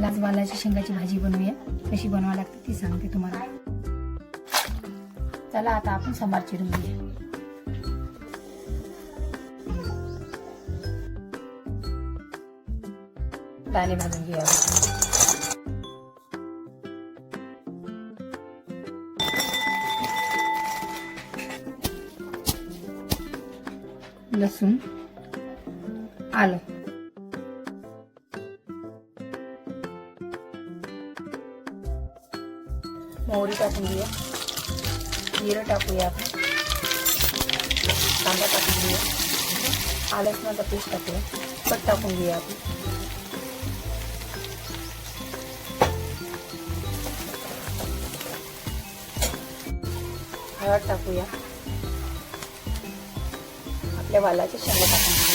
वालाच्या शेंगाची भाजी बनवूया. कशी बनवावी लागते ती सांगते तुम्हाला. चला आता आपण सांबार चिरून घेऊया. दाणे भाजून घेऊया लसूण आलं. मोहरी टाकून घेऊया जिरं टाकूया आपण. कांदा टाकून घेऊया आलसणाचा लसणाचा पेस्ट टाकूया. कट टाकून घेऊया आपण. हळद टाकूया. आपल्या वालाच्या शेंगा टाकून घेऊया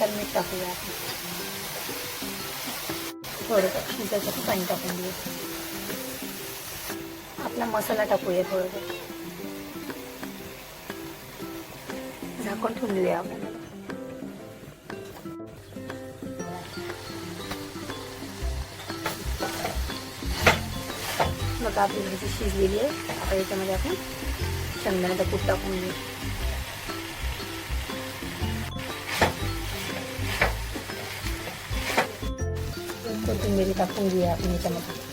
चवीनुसार मीठ टाकूया. आपण थोडंसं शिजायसाठी पाणी टाकून देऊ. आपला मसाला टाकूया थोडं झाकण ठेवून देऊया आपण. मग आपली भाजी शिजलेली आहे. आता याच्यामध्ये आपण शेंगदाण्याचा कूट टाकून देऊ. कोथिंबीर टाकून घेऊया आपण याच्यामध्ये